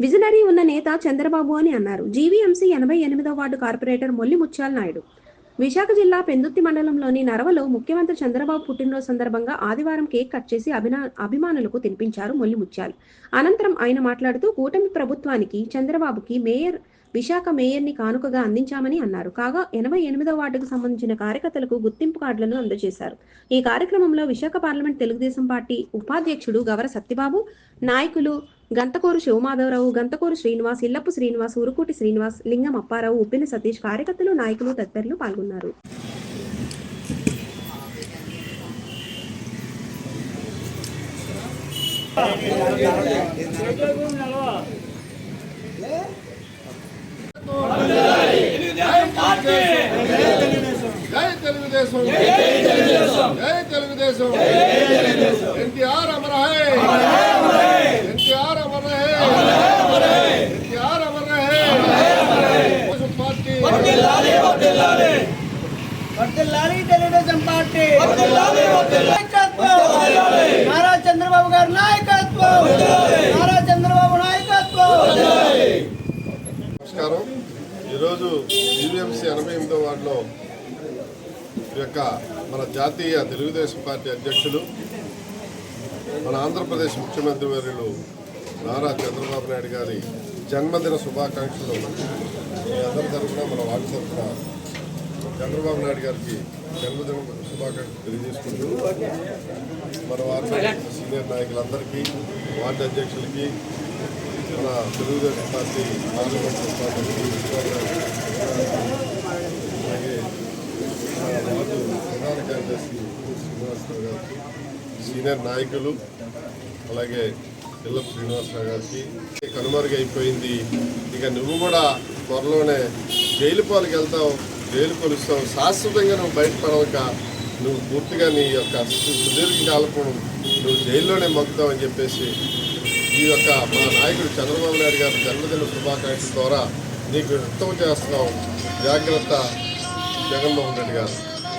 Visionary ఉన్న నేత చంద్రబాబు అని అన్నారు. జీవీఎంసీ ఎనభై ఎనిమిదో వార్డు కార్పొరేటర్ మొల్లి ముత్యాల నాయుడు. విశాఖ జిల్లా పెందుత్తి మండలంలోని నరవలో ముఖ్యమంత్రి చంద్రబాబు పుట్టినరోజు సందర్భంగా ఆదివారం కేక్ కట్ చేసి అభినా అభిమానులకు తినిపించారు మొల్లి ముత్యాల్ అనంతరం ఆయన మాట్లాడుతూ కూటమి ప్రభుత్వానికి చంద్రబాబుకి మేయర్ విశాఖ మేయర్ని కానుకగా అందించామని అన్నారు. కాగా ఎనభై ఎనిమిదో వార్డుకు సంబంధించిన కార్యకర్తలకు గుర్తింపు కార్డులను అందజేశారు. ఈ కార్యక్రమంలో విశాఖ పార్లమెంట్ తెలుగుదేశం పార్టీ ఉపాధ్యక్షుడు గవర సత్యబాబు నాయకులు గంతకూరు శివమాధవరావు గంతకూరు శ్రీనివాస్ ఇల్లపు శ్రీనివాస్ ఉరుకుటి శ్రీనివాస్ లింగం అప్పారావు ఉప్పిన సతీష్ కార్యకర్తలు నాయకులు తదితరులు పాల్గొన్నారు. జై తెలుగుదేశం జై తెలుగుదేశం ఎన్టీఆర్ అమర హై ఎన్టీఆర్ అమర హై ఎన్టీఆర్ అమర హై తెలుగుదేశం పార్టీ వర్ధిల్లాలి తెలుగుదేశం పార్టీ నాయకత్వం నారా నమస్కారం. ఈరోజు యూఎంసీ ఎనభై ఎనిమిదో వార్డులో యొక్క మన జాతీయ తెలుగుదేశం పార్టీ అధ్యక్షులు మన ఆంధ్రప్రదేశ్ ముఖ్యమంత్రి వర్యులు నారా చంద్రబాబు నాయుడు గారి జన్మదిన శుభాకాంక్షలు మీ అందరి తరఫున మన వార్డు తరఫున చంద్రబాబు నాయుడు గారికి జన్మదిన శుభాకాంక్షలు తెలియజేసుకుంటూ మన వార్డు సీనియర్ నాయకులందరికీ వార్డు అధ్యక్షులకి మన తెలుగుదేశం పార్టీ పార్లమెంట్ అలాగే మన ప్రధాన కార్యదర్శి శ్రీనివాసరావు గారికి సీనియర్ నాయకులు అలాగే పిల్లపు శ్రీనివాసరావు గారికి. కనుమరుగైపోయింది ఇక నువ్వు కూడా త్వరలోనే జైలు పాలకు వెళ్తావు జైలు కొలుస్తావు. శాశ్వతంగా నువ్వు బయటపడవక నువ్వు పూర్తిగా నీ యొక్క సుదీర్ఘకాలపు నువ్వు జైల్లోనే మగ్గుతావు అని చెప్పేసి ఈ యొక్క మా నాయకుడు చంద్రబాబు నాయుడు గారి జన్మదిన శుభాకాంక్షల ద్వారా నీకు వ్యక్తం చేస్తున్నాం. జాగ్రత్త జగన్మోహన్ రెడ్డి గారు.